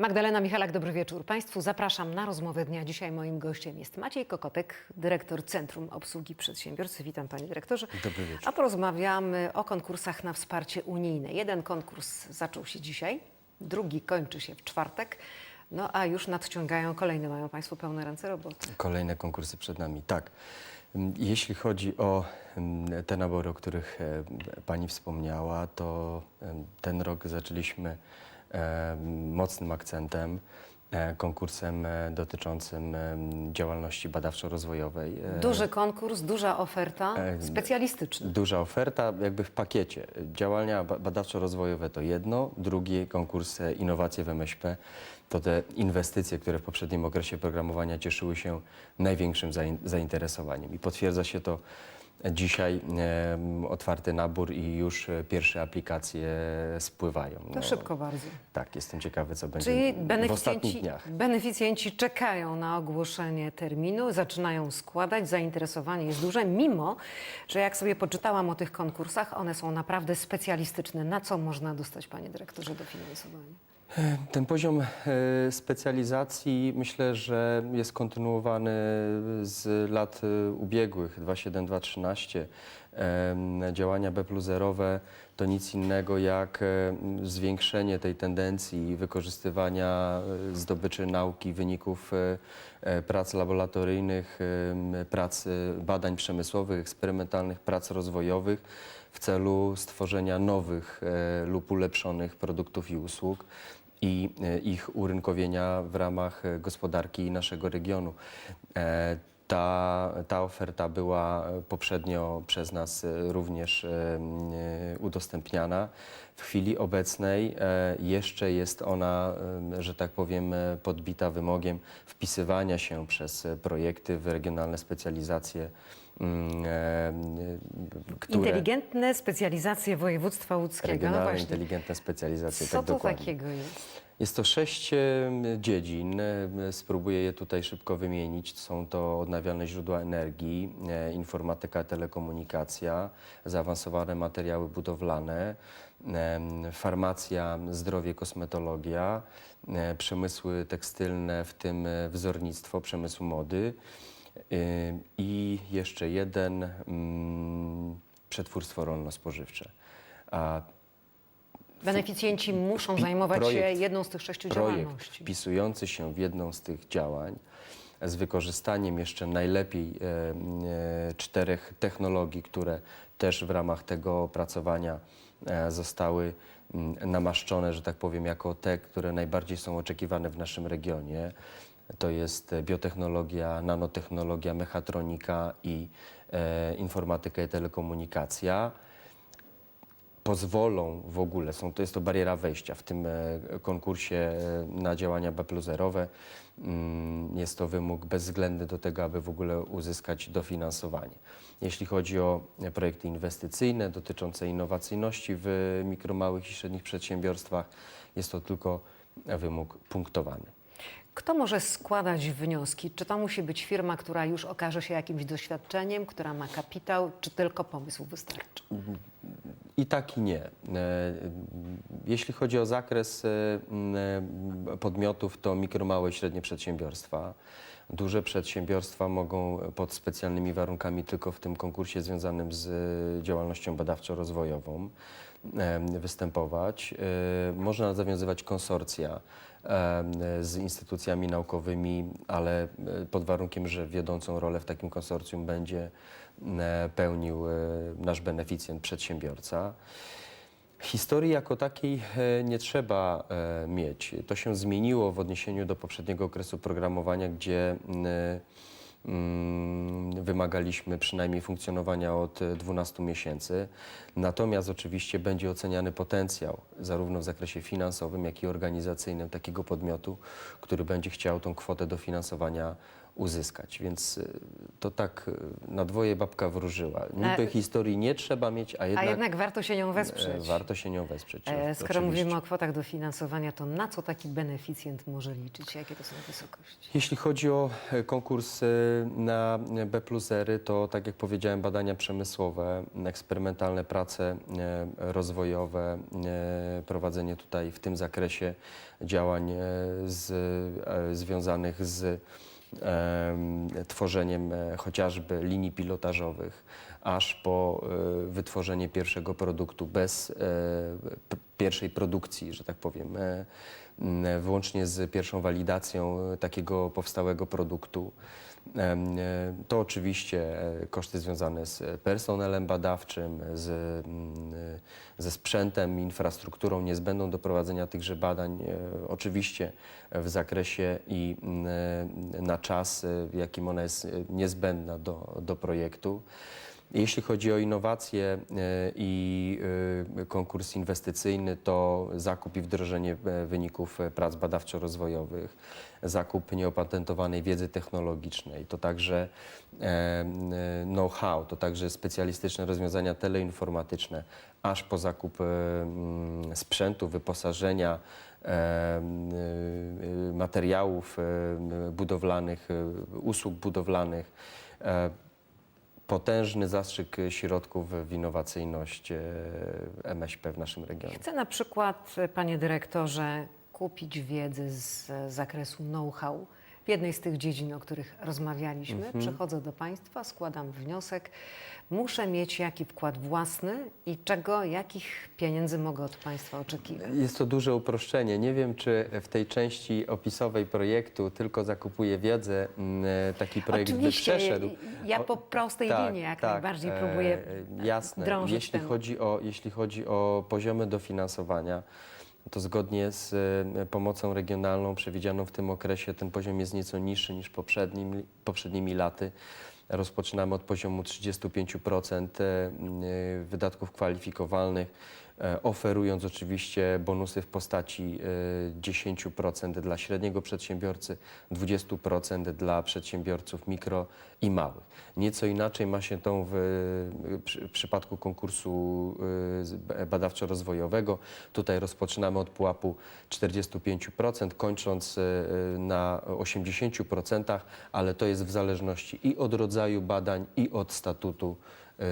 Magdalena Michalak, dobry wieczór Państwu. Zapraszam na rozmowę dnia. Dzisiaj moim gościem jest Maciej Kokotek, dyrektor Centrum Obsługi Przedsiębiorcy. Witam Panie Dyrektorze. Dobry wieczór. A porozmawiamy o konkursach na wsparcie unijne. Jeden konkurs zaczął się dzisiaj, drugi kończy się w czwartek. No a już nadciągają kolejne. Mają Państwo pełne ręce roboty. Kolejne konkursy przed nami, tak. Mm, Jeśli chodzi o mm, te nabory, o których e, Pani wspomniała, to ten rok zaczęliśmy mocnym akcentem, e, konkursem e, dotyczącym działalności badawczo-rozwojowej. E, Duży konkurs, duża oferta, specjalistyczna. Duża oferta, jakby w pakiecie. Działania ba- badawczo-rozwojowe to jedno, drugi konkurs Innowacje w MŚP to te inwestycje, które w poprzednim okresie programowania cieszyły się największym zain- zainteresowaniem. I potwierdza się to dzisiaj otwarty nabór i już e, pierwsze aplikacje spływają. To No, szybko bardzo. Tak, jestem ciekawy, co będzie Czyli w ostatnich beneficjenci, dniach. beneficjenci czekają na ogłoszenie terminu, zaczynają składać, zainteresowanie jest duże, mimo że jak sobie poczytałam o tych konkursach, one są naprawdę specjalistyczne. Na co można dostać, panie dyrektorze, dofinansowanie? Ten poziom e, specjalizacji myślę, że jest kontynuowany z lat e, ubiegłych 2.7.2.13. Em, Działania B plus zerowe to nic innego jak e, zwiększenie tej tendencji wykorzystywania zdobyczy nauki, wyników prac laboratoryjnych, prac badań przemysłowych, eksperymentalnych, prac rozwojowych w celu stworzenia nowych lub ulepszonych produktów i usług i e, ich urynkowienia w ramach e, gospodarki naszego regionu. E, Ta, ta oferta była poprzednio przez nas również udostępniana. W chwili obecnej jeszcze jest ona, że tak powiem, podbita wymogiem wpisywania się przez projekty w regionalne specjalizacje, które... Inteligentne specjalizacje województwa łódzkiego. No Regionalne, właśnie. inteligentne specjalizacje, Co tak to dokładnie. takiego jest? Jest to sześć e, dziedzin. e, Spróbuję je tutaj szybko wymienić. Są to odnawialne źródła energii, e, informatyka, telekomunikacja, zaawansowane materiały budowlane, farmacja, zdrowie, kosmetologia, e, przemysły tekstylne, w tym e, wzornictwo, przemysł mody e, i jeszcze jeden mm, przetwórstwo rolno-spożywcze. Beneficjenci muszą zajmować się projekt- jedną z tych sześciu projekt działalności. wpisujący się w jedną z tych działań z wykorzystaniem jeszcze najlepiej e, e, czterech technologii, które też w ramach tego opracowania e, zostały m, namaszczone, że tak powiem, jako te, które najbardziej są oczekiwane w naszym regionie. To jest e, biotechnologia, nanotechnologia, mechatronika i e, informatyka i telekomunikacja pozwolą w ogóle, są, to jest to bariera wejścia w tym e, konkursie e, na działania B zerowe. Mm, Jest to wymóg bezwzględny do tego, aby w ogóle uzyskać dofinansowanie. Jeśli chodzi o projekty inwestycyjne dotyczące innowacyjności w mikro, małych i średnich przedsiębiorstwach, jest to tylko wymóg punktowany. Kto może składać wnioski? Czy to musi być firma, która już okaże się jakimś doświadczeniem, która ma kapitał, czy tylko pomysł wystarczy? I tak i nie. E, Jeśli chodzi o zakres e, e, podmiotów, to mikro, małe i średnie przedsiębiorstwa. Duże przedsiębiorstwa mogą pod specjalnymi warunkami tylko w tym konkursie związanym z działalnością badawczo-rozwojową występować. E, Można zawiązywać konsorcja z instytucjami naukowymi, ale e, pod warunkiem, że wiodącą rolę w takim konsorcjum będzie e, pełnił e, nasz beneficjent, przedsiębiorca. Historii jako takiej e, nie trzeba e, mieć. To się zmieniło w odniesieniu do poprzedniego okresu programowania, gdzie wymagaliśmy przynajmniej funkcjonowania od e, 12 miesięcy. Natomiast oczywiście będzie oceniany potencjał zarówno w zakresie finansowym, jak i organizacyjnym takiego podmiotu, który będzie chciał tą kwotę dofinansowania uzyskać. Więc y, to tak y, na dwoje babka wróżyła. Na- Niby historii nie trzeba mieć, a A jednak, jednak warto się nią e, wesprzeć. warto się nią wesprzeć. E, Skoro oczywiście. mówimy o kwotach dofinansowania, to na co taki beneficjent może liczyć? Jakie to są wysokości? Jeśli chodzi o e, konkurs e, na B plusery, to tak jak powiedziałem, badania przemysłowe, eksperymentalne prace e, rozwojowe, e, prowadzenie tutaj w tym zakresie działań e, z, e, związanych z tworzeniem e, chociażby linii pilotażowych, aż po e, wytworzenie pierwszego produktu bez e, pierwszej produkcji, że tak powiem, e, wyłącznie z pierwszą walidacją e, takiego powstałego produktu. E, To oczywiście koszty związane z personelem badawczym, z, ze sprzętem, infrastrukturą niezbędną do prowadzenia tychże badań. Oczywiście w zakresie i na czas, w jakim ona jest niezbędna do, do projektu. Jeśli chodzi o innowacje e, i e, konkurs inwestycyjny, to zakup i wdrożenie e, wyników prac badawczo-rozwojowych, zakup nieopatentowanej wiedzy technologicznej, to także know-how, to także specjalistyczne rozwiązania teleinformatyczne, aż po zakup mm, sprzętu, wyposażenia, materiałów budowlanych, usług budowlanych. Potężny zastrzyk środków w innowacyjność e, MŚP w naszym regionie. Chcę na przykład, e, panie dyrektorze, kupić wiedzę z zakresu know-how jednej z tych dziedzin, o których rozmawialiśmy. Mhm. Przychodzę do państwa, składam wniosek. Muszę mieć jaki wkład własny i czego, jakich pieniędzy mogę od państwa oczekiwać. Jest to duże uproszczenie. Nie wiem, czy w tej części opisowej projektu tylko zakupuje wiedzę. mm, e, Taki projekt by Oczywiście, przeszedł. ja O- po prostej linii jak najbardziej próbuję e, Jasne. Jeśli chodzi, o, jeśli chodzi o poziomy dofinansowania, to zgodnie z e, pomocą regionalną przewidzianą w tym okresie ten poziom jest nieco niższy niż poprzednim, poprzednimi laty. Rozpoczynamy od poziomu 35% e, e, wydatków kwalifikowalnych, oferując oczywiście bonusy w postaci e, 10% dla średniego przedsiębiorcy, 20% dla przedsiębiorców mikro i małych. Nieco inaczej ma się to w, przy, w przypadku konkursu badawczo-rozwojowego. Tutaj rozpoczynamy od pułapu 45%, kończąc na 80%, ale to jest w zależności i od rodzaju badań, i od statutu,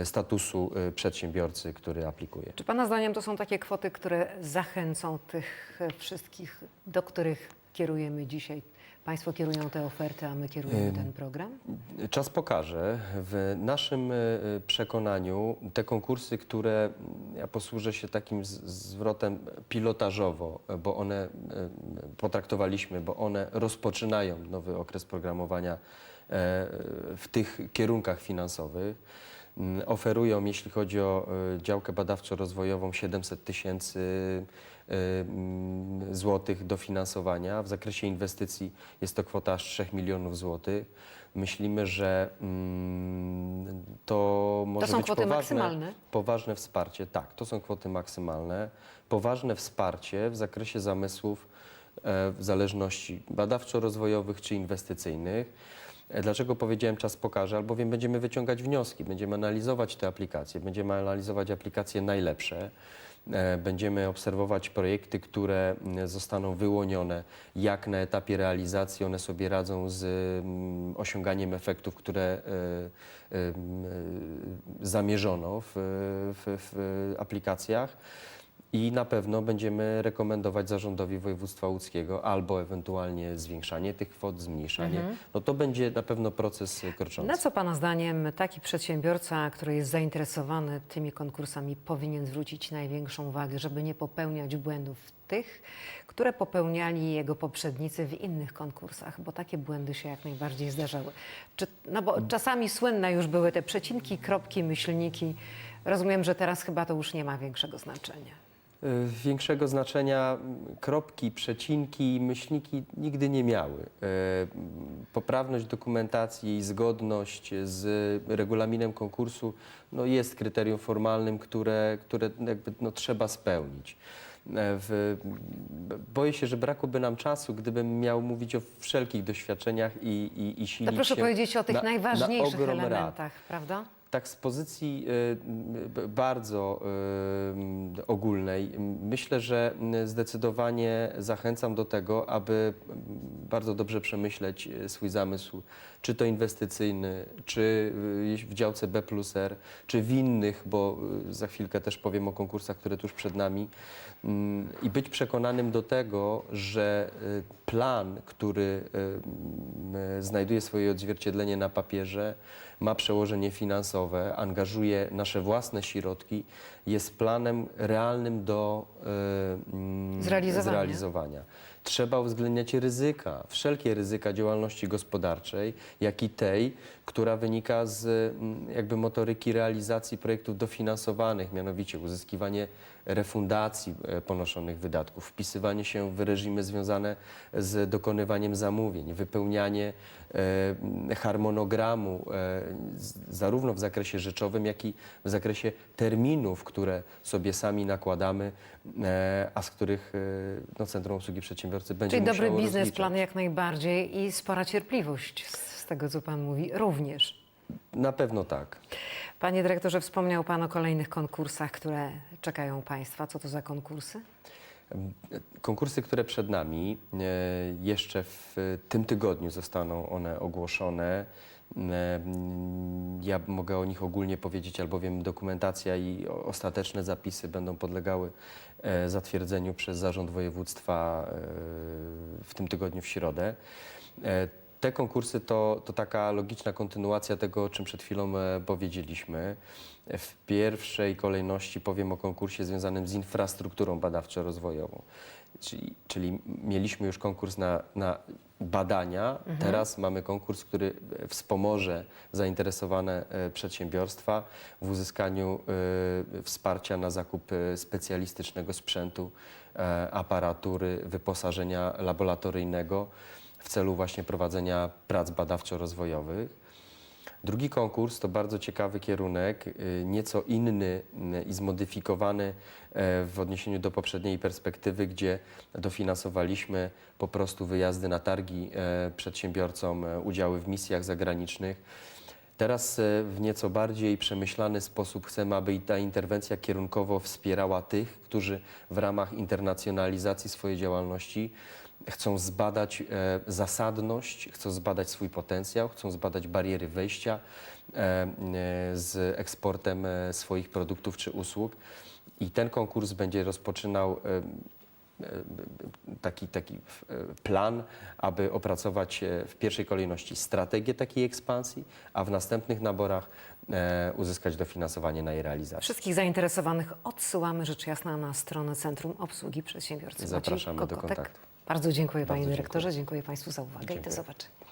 statusu y, przedsiębiorcy, który aplikuje. Czy Pana zdaniem to są takie kwoty, które zachęcą tych e, wszystkich, do których kierujemy dzisiaj? Państwo kierują te oferty, a my kierujemy ten program? Czas pokaże. W naszym przekonaniu te konkursy, które ja posłużę się takim zwrotem pilotażowo, bo one potraktowaliśmy, bo one rozpoczynają nowy okres programowania e, w tych kierunkach finansowych. Mm, Oferują, jeśli chodzi o y, działkę badawczo-rozwojową, 700 tysięcy y, mm, złotych dofinansowania. W zakresie inwestycji jest to kwota aż 3 milionów złotych. Myślimy, że mm, to może To są być kwoty poważne, maksymalne? poważne wsparcie. Tak, to są kwoty maksymalne. Poważne wsparcie w zakresie zamysłów e, w zależności badawczo-rozwojowych czy inwestycyjnych. E, Dlaczego powiedziałem czas pokaże? Albowiem będziemy wyciągać wnioski, będziemy analizować te aplikacje, będziemy analizować aplikacje najlepsze. E, Będziemy obserwować projekty, które mm, zostaną wyłonione, jak na etapie realizacji one sobie radzą z mm, osiąganiem efektów, które e, zamierzono w, w aplikacjach. I na pewno będziemy rekomendować zarządowi województwa łódzkiego albo ewentualnie zwiększanie tych kwot, zmniejszanie. No to będzie na pewno proces e, kroczący. Na co Pana zdaniem taki przedsiębiorca, który jest zainteresowany tymi konkursami, powinien zwrócić największą uwagę, żeby nie popełniać błędów tych, które popełniali jego poprzednicy w innych konkursach, bo takie błędy się jak najbardziej zdarzały. Czy, no bo czasami słynne już były te przecinki, kropki, myślniki. Rozumiem, że teraz chyba to już nie ma większego znaczenia. Y, Większego znaczenia m, kropki, przecinki, myślniki nigdy nie miały. Y, Poprawność dokumentacji i zgodność z regulaminem konkursu no jest kryterium formalnym, które, które jakby, no, trzeba spełnić. w, b- boję się, że brakłoby nam czasu, gdybym miał mówić o wszelkich doświadczeniach i, i, i To proszę powiedzieć o tych na, najważniejszych na elementach, prawda? Tak z pozycji y, bardzo y, ogólnej, myślę, że zdecydowanie zachęcam do tego, aby bardzo dobrze przemyśleć y, swój zamysł, czy to inwestycyjny, czy w działce B plus R, czy w innych, bo za chwilkę też powiem o konkursach, które tuż przed nami, i być przekonanym do tego, że y, plan, który y, mm, znajduje swoje odzwierciedlenie na papierze, ma przełożenie finansowe, angażuje nasze własne środki, jest planem realnym do y, mm, Zrealizowania. zrealizowania. Trzeba uwzględniać ryzyka, wszelkie ryzyka działalności gospodarczej, jak i tej, która wynika z mm, jakby motoryki realizacji projektów dofinansowanych, mianowicie uzyskiwanie refundacji e, ponoszonych wydatków, wpisywanie się w reżimy związane z dokonywaniem zamówień, wypełnianie e, harmonogramu e, zarówno w zakresie rzeczowym, jak i w zakresie terminów, które sobie sami nakładamy, a z których no, Centrum Obsługi Przedsiębiorcy będzie Czyli dobry rozliczać. jak najbardziej i spora cierpliwość z, tego, co Pan mówi, również. Na pewno tak. Panie dyrektorze, wspomniał Pan o kolejnych konkursach, które czekają Państwa. Co to za konkursy? Konkursy, które przed nami, e, jeszcze w tym tygodniu zostaną one ogłoszone. E, Ja mogę o nich ogólnie powiedzieć, albowiem dokumentacja i ostateczne zapisy będą podlegały zatwierdzeniu przez Zarząd Województwa e, w tym tygodniu w środę. E, Te konkursy to, to taka logiczna kontynuacja tego, o czym przed chwilą e, powiedzieliśmy. W pierwszej kolejności powiem o konkursie związanym z infrastrukturą badawczo-rozwojową. Czyli, czyli mieliśmy już konkurs na, na badania, teraz mamy konkurs, który wspomoże zainteresowane e, przedsiębiorstwa w uzyskaniu e, wsparcia na zakup e, specjalistycznego sprzętu, aparatury, wyposażenia laboratoryjnego w celu właśnie prowadzenia prac badawczo-rozwojowych. Drugi konkurs to bardzo ciekawy kierunek, y, nieco inny y, i zmodyfikowany e, w odniesieniu do poprzedniej perspektywy, gdzie dofinansowaliśmy po prostu wyjazdy na targi e, przedsiębiorcom, e, udziały w misjach zagranicznych. Teraz w nieco bardziej przemyślany sposób chcemy, aby ta interwencja kierunkowo wspierała tych, którzy w ramach internacjonalizacji swojej działalności chcą zbadać e, zasadność, chcą zbadać swój potencjał, chcą zbadać bariery wejścia e, e, z eksportem e, swoich produktów czy usług. I ten konkurs będzie rozpoczynał e, e, taki, taki e, plan, aby opracować e, w pierwszej kolejności strategię takiej ekspansji, a w następnych naborach uzyskać dofinansowanie na jej realizację. Wszystkich zainteresowanych odsyłamy rzecz jasna na stronę Centrum Obsługi Przedsiębiorcy. Maciej Zapraszamy do kontaktu. Bardzo dziękuję Panie Dyrektorze, dziękuję Państwu za uwagę i do Dziękuję. zobaczenia.